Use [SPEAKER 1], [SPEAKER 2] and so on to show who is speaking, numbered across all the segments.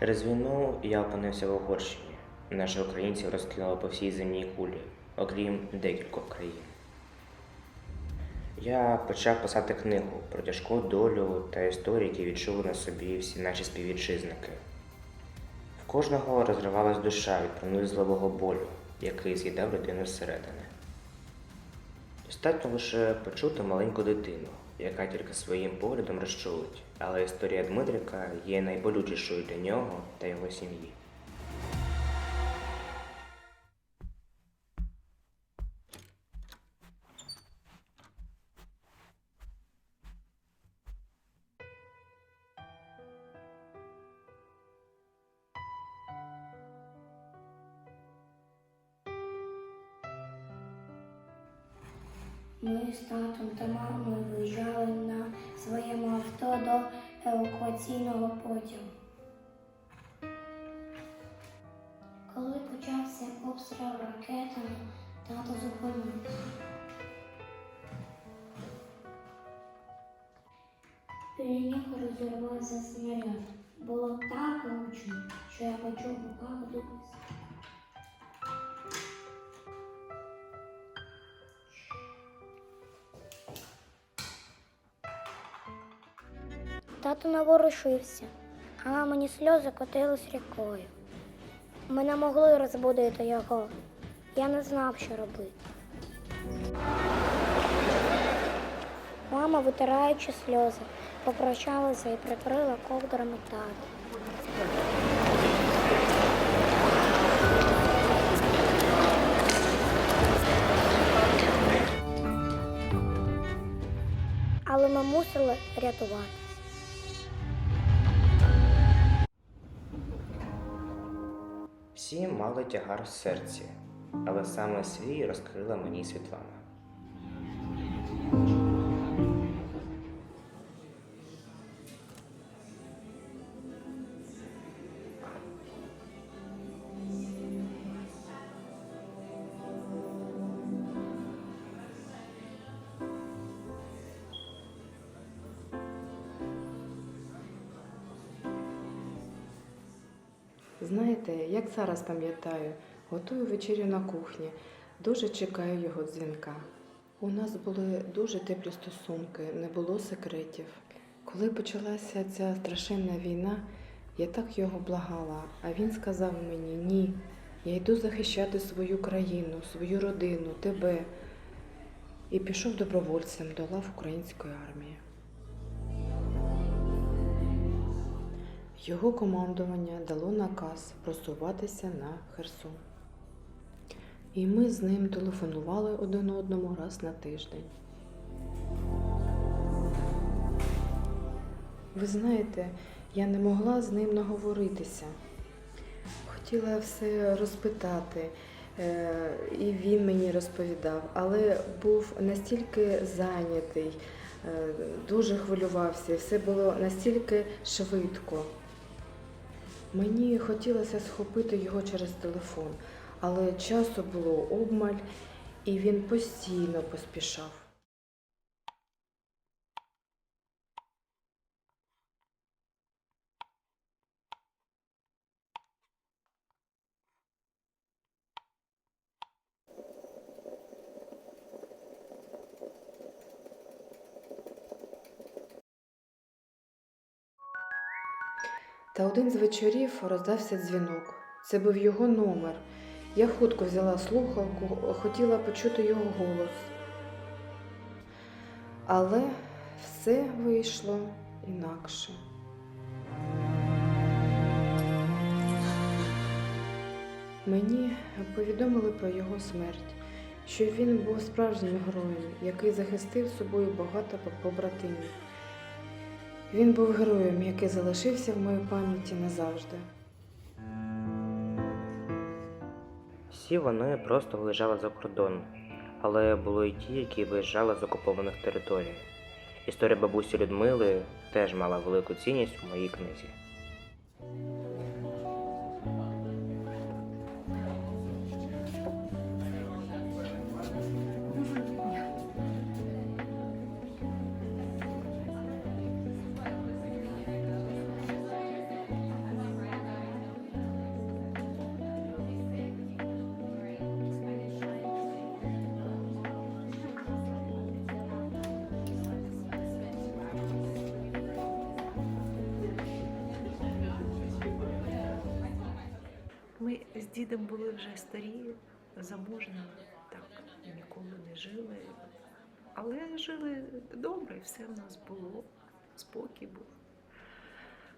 [SPEAKER 1] Через війну я опинився в Угорщині. Наші українці розкинули по всій земній кулі, окрім декількох країн. Я почав писати книгу про тяжку долю та історії, які відчули на собі всі наші співвітчизники. В кожного розривалась душа від пронизливого болю, який з'їдав людину зсередини. Достатньо лише почути маленьку дитину, яка тільки своїм поглядом розчулить, але історія Дмитрика є найболючішою для нього та його сім'ї.
[SPEAKER 2] Ми з татом та мамою виїжджали на своєму авто до евакуаційного потягу. Коли почався обстріл ракетами, тато зупинився. Нього розірвався снаряд. Було так гучно, що я почув в руках дубис. Тато не ворушився, а мені сльози котились рікою. Ми не могли розбудити його. Я не знав, що робити. Мама, витираючи сльози, попрощалася і прикрила ковдрами тата. Але ми мусили рятуватися.
[SPEAKER 1] Всі мали тягар в серці, але саме свій розкрила мені Світлана.
[SPEAKER 3] Знаєте, як зараз пам'ятаю, готую вечерю на кухні, дуже чекаю його дзвінка. У нас були дуже теплі стосунки, не було секретів. Коли почалася ця страшенна війна, я так його благала, а він сказав мені ні, я йду захищати свою країну, свою родину, тебе. І пішов добровольцем до лав української армії. Його командування дало наказ просуватися на Херсон. І ми з ним телефонували один одному раз на тиждень. Ви знаєте, я не могла з ним наговоритися. Хотіла все розпитати, е, і він мені розповідав, але був настільки зайнятий, е, дуже хвилювався, все було настільки швидко. Мені хотілося схопити його через телефон, але часу було обмаль, і він постійно поспішав. Та один з вечорів роздався дзвінок. Це був його номер. Я хутко взяла слухавку, хотіла почути його голос. Але все вийшло інакше. Мені повідомили про його смерть, що він був справжнім героєм, який захистив собою багато побратимів. Він був героєм, який залишився в моїй пам'яті назавжди.
[SPEAKER 1] Всі вони просто виїжджали за кордон, але були й ті, які виїжджали з окупованих територій. Історія бабусі Людмили теж мала велику цінність у моїй книзі.
[SPEAKER 4] Дідом були вже старі, заможні, так ніколи не жили. Але жили добре, все в нас було, спокій був.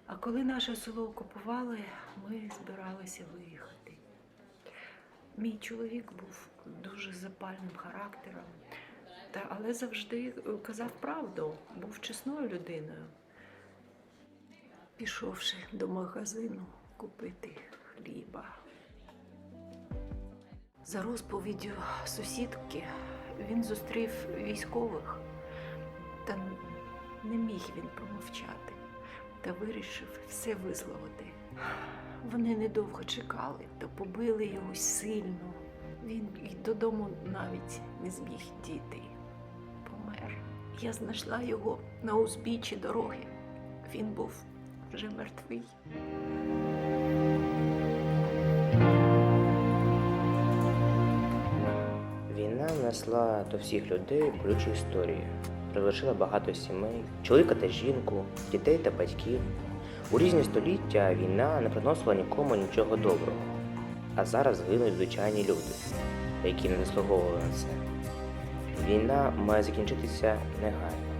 [SPEAKER 4] А коли наше село окупували, ми збиралися виїхати. Мій чоловік був дуже запальним характером, та, але завжди е, казав правду, був чесною людиною. Пішовши до магазину купити хліба. За розповіддю сусідки він зустрів військових, та не міг він промовчати та вирішив все висловити. Вони недовго чекали та побили його сильно. Він і додому навіть не зміг дійти. Помер. Я знайшла його на узбіччі дороги. Він був вже мертвий.
[SPEAKER 1] Війна внесла до всіх людей болючу історію, розлучила багато сімей, чоловіка та жінку, дітей та батьків. У різні століття війна не приносила нікому нічого доброго, а зараз гинуть звичайні люди, які не заслуговували на це. Війна має закінчитися негайно.